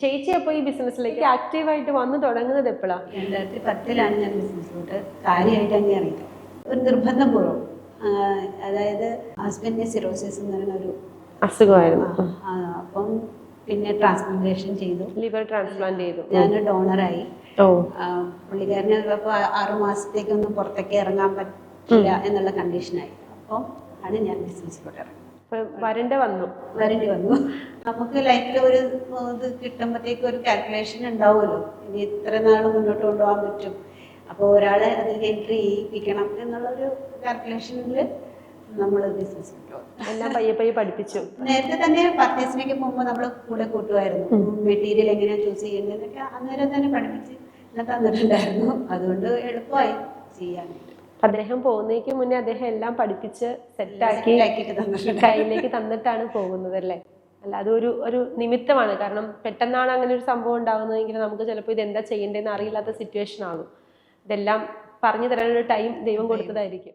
ചേച്ചി അപ്പോൾ ഈ ബിസിനസ്സിലേക്ക് ആക്റ്റീവായിട്ട് വന്നു തുടങ്ങുന്നത് എപ്പോഴാണ് രണ്ടായിരത്തി പത്തിലാണ് ഞാൻ ബിസിനസ്സിലോട്ട് കാര്യമായിട്ട് തന്നെ അറിയുന്നത് ഒരു നിർബന്ധപൂർവം. അതായത് ഹസ്ബൻഡിന് സിറോസിസ് എന്ന് പറയുന്ന ഒരു അസുഖമായിരുന്നു. അപ്പം പിന്നെ ട്രാൻസ്പ്ലാന്റേഷൻ ചെയ്തു. ലിവർ ട്രാൻസ്പ്ലാന്റ് ചെയ്തു. ഞാൻ ഡോണറായി ഓ. പുള്ളിക്കാരന് ഇപ്പോൾ ആറു മാസത്തേക്കൊന്നും പുറത്തേക്ക് ഇറങ്ങാൻ പറ്റില്ല എന്നുള്ള കണ്ടീഷനായി അപ്പോൾ ആണ് ഞാൻ ബിസിനസ്സിലോട്ട് ഇറങ്ങുന്നത്. അപ്പൊ വരണ്ട വന്നു. വരണ്ടി വന്നു. നമുക്ക് ലൈഫിൽ ഒരു ഇത് കിട്ടുമ്പോഴത്തേക്ക് ഒരു കാൽക്കുലേഷൻ ഉണ്ടാവുമല്ലോ. ഇനി ഇത്ര നാൾ മുന്നോട്ട് കൊണ്ടുപോകാൻ പറ്റും. അപ്പോൾ ഒരാളെ അതിൽ എൻട്രി ചെയ്യിപ്പിക്കണം എന്നുള്ളൊരു കാൽക്കുലേഷനിൽ നമ്മൾ ബിസിനസ് എല്ലാം പയ്യെ പയ്യെ പഠിപ്പിച്ചു. നേരത്തെ തന്നെ പർച്ചേസിനൊക്കെ പോകുമ്പോൾ നമ്മൾ കൂടെ കൂട്ടുമായിരുന്നു. മെറ്റീരിയൽ എങ്ങനെയാണ് ചൂസ് ചെയ്യേണ്ടതെന്നൊക്കെ അന്നേരം തന്നെ പഠിപ്പിച്ച് തന്നിട്ടുണ്ടായിരുന്നു അതുകൊണ്ട് എളുപ്പമായി ചെയ്യാനായിട്ട് അദ്ദേഹം പോകുന്നതിന് മുന്നേ അദ്ദേഹം എല്ലാം പഠിപ്പിച്ച് സെറ്റാക്കി കയ്യിലേക്ക് തന്നിട്ടാണ് പോകുന്നത് അല്ലേ അല്ല അതൊരു ഒരു നിമിത്തമാണ്. കാരണം പെട്ടെന്നാണ് അങ്ങനെ ഒരു സംഭവം ഉണ്ടാകുന്നതെങ്കിൽ നമുക്ക് ചിലപ്പോൾ ഇത് എന്താ ചെയ്യേണ്ടതെന്ന് അറിയില്ലാത്ത സിറ്റുവേഷൻ ആകും. ഇതെല്ലാം പറഞ്ഞു തരാനൊരു ടൈം ദൈവം. കൊടുത്തതായിരിക്കും.